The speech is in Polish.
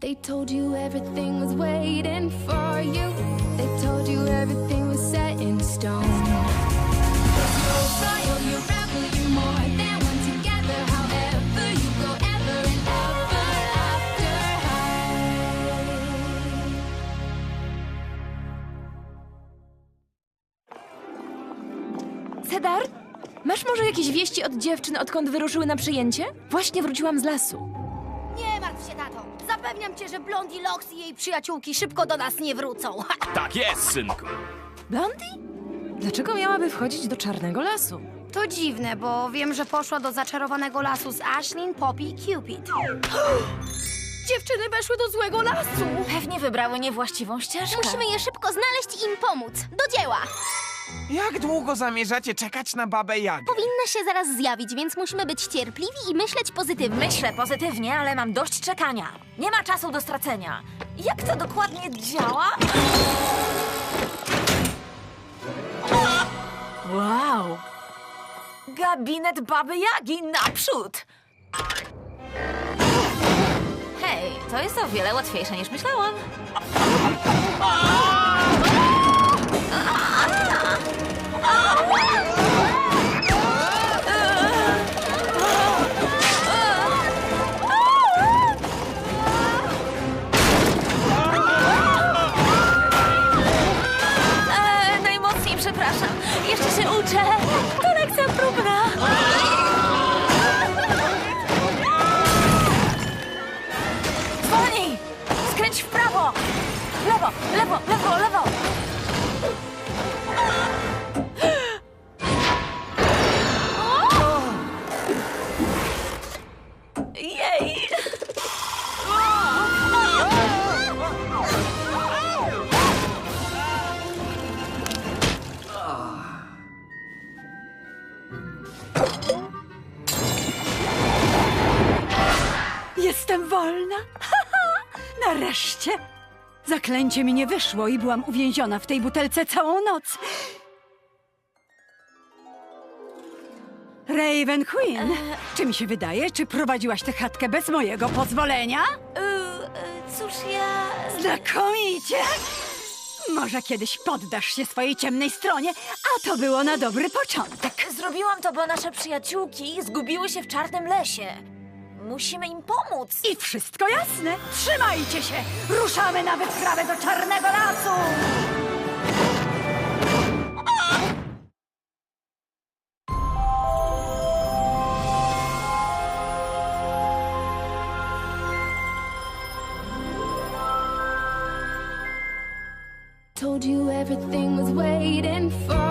They told you everything was waiting for you. They told you everything was set in stone. You're royal, you're rebel, you're more than one together. However, you go ever and ever after high. Cedar? Masz może jakieś wieści od dziewczyn, odkąd wyruszyły na przyjęcie? Właśnie wróciłam z lasu. Zapewniam cię, że Blondie Lox i jej przyjaciółki szybko do nas nie wrócą. Tak jest, synku. Blondie? Dlaczego miałaby wchodzić do czarnego lasu? To dziwne, bo wiem, że poszła do zaczarowanego lasu z Ashlyn, Poppy i Cupid. Dziewczyny weszły do złego lasu. Pewnie wybrały niewłaściwą ścieżkę. Musimy je szybko znaleźć i im pomóc. Do dzieła! Jak długo zamierzacie czekać na babę Jagę? Powinna się zaraz zjawić, więc musimy być cierpliwi i myśleć pozytywnie. Myślę pozytywnie, ale mam dość czekania. Nie ma czasu do stracenia. Jak to dokładnie działa? Wow! Gabinet Baby Jagi naprzód! Hej, to jest o wiele łatwiejsze niż myślałam. Jeszcze się uczę. To próbna. Zwolnij! Skręć w prawo! Lewo, lewo, lewo, lewo! Jestem wolna. Nareszcie. Zaklęcie mi nie wyszło i byłam uwięziona w tej butelce całą noc. Raven Queen, czy mi się wydaje, czy prowadziłaś tę chatkę bez mojego pozwolenia? Y, cóż, ja... Znakomicie! Może kiedyś poddasz się swojej ciemnej stronie, a to było na dobry początek. Zrobiłam to, bo nasze przyjaciółki zgubiły się w czarnym lesie. Musimy im pomóc. I wszystko jasne. Trzymajcie się! Ruszamy na wyprawę do Czarnego Lasu! Told you everything was waiting for